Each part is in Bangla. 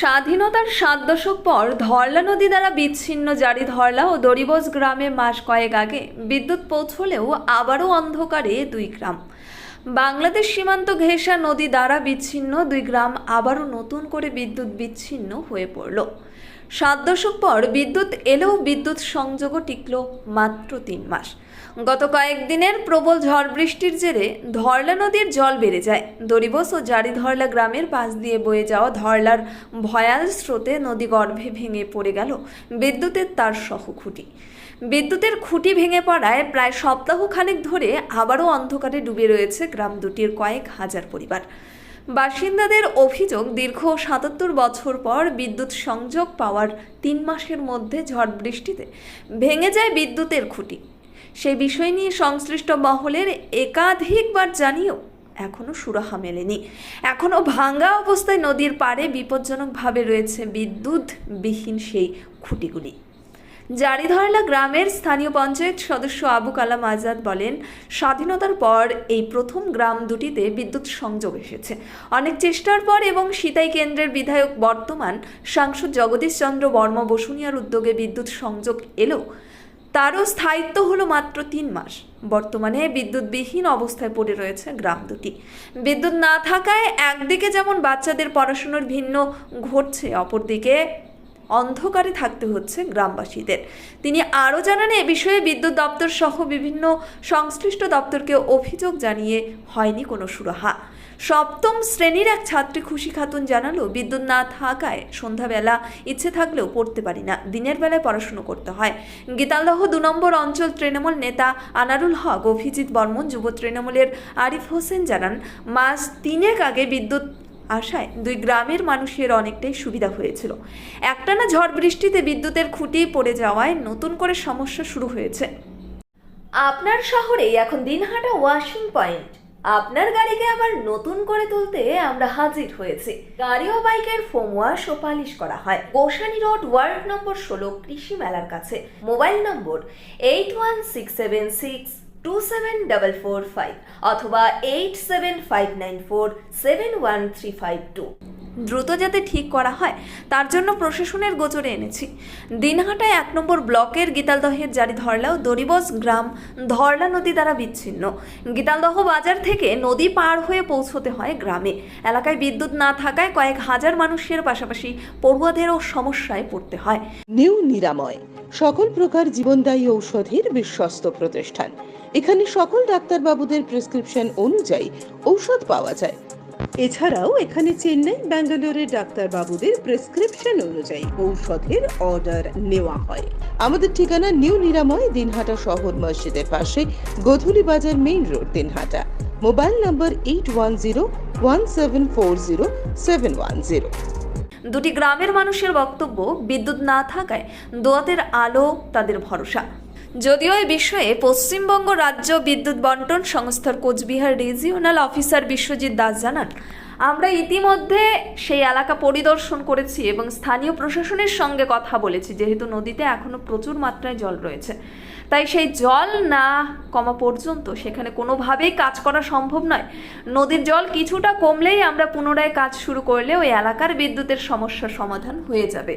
স্বাধীনতার সাত দশক পর ধরলা নদী দ্বারা বিচ্ছিন্ন জারি ধরলা ও দরিবস গ্রামে মাস কয়েক আগে বিদ্যুৎ পৌঁছলেও আবারও অন্ধকারে দুই গ্রাম। বাংলাদেশ সীমান্ত ঘেঁষা নদী দ্বারা বিচ্ছিন্ন দুই গ্রাম আবারও নতুন করে বিদ্যুৎ বিচ্ছিন্ন হয়ে পড়ল। সাত দশক পর বিদ্যুৎ এলেও বিদ্যুৎ সংযোগও টিকল মাত্র তিন মাস। গত কয়েকদিনের প্রবল ঝড় বৃষ্টির জেরে ধরলা নদীর জল বেড়ে যায়। দরিবস ও জারি ধরলা গ্রামের পাশ দিয়ে বয়ে যাওয়া ধরলার ভয়াল স্রোতে নদী গর্ভে ভেঙে পড়ে গেল বিদ্যুতের তার সহ খুঁটি বিদ্যুতের খুঁটি ভেঙে পড়ায় প্রায় সপ্তাহ খানেক ধরে আবারও অন্ধকারে ডুবে রয়েছে গ্রাম দুটির কয়েক হাজার পরিবার। বাসিন্দাদের অভিযোগ, দীর্ঘ সাতাত্তর বছর পর বিদ্যুৎ সংযোগ পাওয়ার তিন মাসের মধ্যে ঝড় বৃষ্টিতে ভেঙে যায় বিদ্যুতের খুঁটি। সেই বিষয় নিয়ে সংশ্লিষ্ট মহলের একাধিকবার জানিয়েও এখনও সুরাহা মেলেনি। এখনও ভাঙ্গা অবস্থায় নদীর পাড়ে বিপজ্জনকভাবে রয়েছে বিদ্যুৎবিহীন সেই খুঁটিগুলি। জারিধরলা গ্রামের স্থানীয় পঞ্চায়েত সদস্য আবু কালাম আজাদ বলেন, স্বাধীনতার পর এই প্রথম গ্রাম দুটিতে বিদ্যুৎ সংযোগ এসেছে। অনেক চেষ্টার পর এবং সিতাই কেন্দ্রের বিধায়ক বর্তমান সাংসদ জগদীশ চন্দ্র বর্মা বসুনিয়ার উদ্যোগে বিদ্যুৎ সংযোগ এলো। তারও স্থায়িত্ব হলো মাত্র তিন মাস। বর্তমানে বিদ্যুৎবিহীন অবস্থায় পড়ে রয়েছে গ্রাম দুটি। বিদ্যুৎ না থাকায় একদিকে যেমন বাচ্চাদের পড়াশুনোর ভিন্ন ঘটছে, অপরদিকে অন্ধকারে থাকতে হচ্ছে গ্রামবাসীদের। তিনি আরও জানান, এ বিষয়ে বিদ্যুৎ দপ্তর সহ বিভিন্ন সংশ্লিষ্ট দপ্তরকে অভিযোগ জানিয়ে হয়নি কোনো সুরাহা। সপ্তম শ্রেণির এক ছাত্রী খুশি খাতুন জানালো, বিদ্যুৎ না থাকায় সন্ধ্যাবেলা ইচ্ছে থাকলেও পড়তে পারি না, দিনের বেলায় পড়াশুনো করতে হয়। গীতালদহ দু নম্বর অঞ্চল তৃণমূল নেতা আনারুল হক, অভিজিৎ বর্মন, যুব তৃণমূলের আরিফ হোসেন জানান, মাস তিনেক আগে বিদ্যুৎ আসায় দুই গ্রামের মানুষের অনেকটাই সুবিধা হয়েছিল। একটানা ঝড় বৃষ্টিতে বিদ্যুতের খুঁটি পড়ে যাওয়ায় নতুন করে সমস্যা শুরু হয়েছে। আপনার শহরে এখন দিনহাটা ওয়াশিং পয়েন্ট। আপনার গাড়িকে আবার নতুন করে তুলতে আমরা হাজির হয়েছি। গাড়ি ও বাইকের ফোম ওয়াশ ও পালিশ করা হয়। গোসানি রোড, ওয়ার্ড নম্বর ষোলো, কৃষি মেলার কাছে। Mobile number eight one six seven six two seven double four five অথবা eight seven five nine four seven one three five two দ্রুত যাতে ঠিক করা হয়, তার জন্য প্রশাসনের গোচরে এনেছি। দিনহাটায় এক নম্বর ব্লকের গীতালদহের জারি ধরলাও দরিবস গ্রাম ধরলা নদী দ্বারা বিচ্ছিন্ন। গীতালদহ বাজার থেকে নদী পার হয়ে পৌঁছতে হয় গ্রামে। এলাকায় বিদ্যুৎ না থাকায় কয়েক হাজার মানুষের পাশাপাশি পড়ুয়াদেরও সমস্যায় পড়তে হয়। নিউ নিরাময়, সকল প্রকার জীবনদায়ী ঔষধের বিশ্বস্ত প্রতিষ্ঠান। এখানে সকল ডাক্তারবাবুদের প্রেসক্রিপশন অনুযায়ী ঔষধ পাওয়া যায়। এছাড়াও এখানে চেন্নাই, ব্যাঙ্গালোরের ডাক্তারবাবুদের প্রেসক্রিপশন অনুযায়ী ঔষধের অর্ডার নেওয়া হয়। আমাদের ঠিকানা নিউ নিরাময়, দিনহাটা শহর মসজিদের পাশে, Godhuli Bazar main road, Dinhata. Mobile number eight one zero one seven four zero seven one zero দুটি গ্রামের মানুষের বক্তব্য বিদ্যুৎ না থাকায় দোয়াতের আলো তাদের ভরসা। যদিও এ বিষয়ে পশ্চিমবঙ্গ রাজ্য বিদ্যুৎ বন্টন সংস্থার কোচবিহার রিজিওনাল অফিসার বিশ্বজিৎ দাস জানান, আমরা ইতিমধ্যে সেই এলাকা পরিদর্শন করেছি এবং স্থানীয় প্রশাসনের সঙ্গে কথা বলেছি, যেহেতু নদীতে এখনও প্রচুর মাত্রায় জল রয়েছে। তাই সেই জল না কমা পর্যন্ত সেখানে কোনোভাবেই কাজ করা সম্ভব নয়। নদীর জল কিছুটা কমলেই আমরা পুনরায় কাজ শুরু করলে ওই এলাকার বিদ্যুতের সমস্যার সমাধান হয়ে যাবে।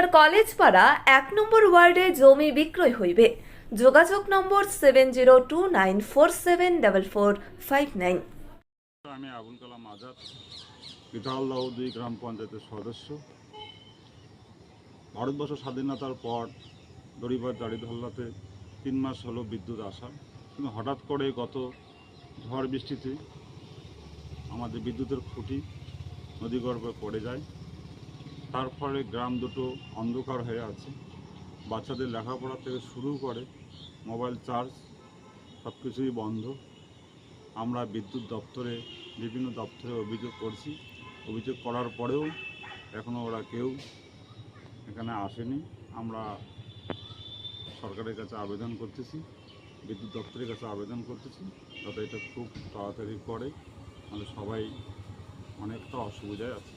দিনহাটার কলেজ পাড়া এক নম্বর ওয়ার্ডে জমি বিক্রয় হইবে। যোগাযোগ number seven zero two nine four seven double four five nine. আমি আবুল কালাম আজাদ দুই গ্রাম পঞ্চায়েতের সদস্য। ভারতবর্ষ স্বাধীনতার পর দড়িবার দাড়িধল্লাতে তিন মাস হলো বিদ্যুৎ আসা। কিন্তু হঠাৎ করে গত ঝড় বৃষ্টিতে আমাদের বিদ্যুতের খুঁটি নদীগর্ভে পড়ে যায়। তার ফলে গ্রাম দুটো অন্ধকার হয়ে আছে। বাচ্চাদের লেখাপড়া থেকে শুরু করে মোবাইল চার্জ, সব কিছুই বন্ধ। আমরা বিদ্যুৎ দপ্তরে, বিভিন্ন দপ্তরে অভিযোগ করছি। অভিযোগ করার পরেও এখনও ওরা কেউ এখানে আসেনি। আমরা সরকারের কাছে আবেদন করতেছি, বিদ্যুৎ দপ্তরের কাছে আবেদন করতেছি যাতে এটা খুব তাড়াতাড়ি করে। তাহলে সবাই অনেকটা অসুবিধায় আছে।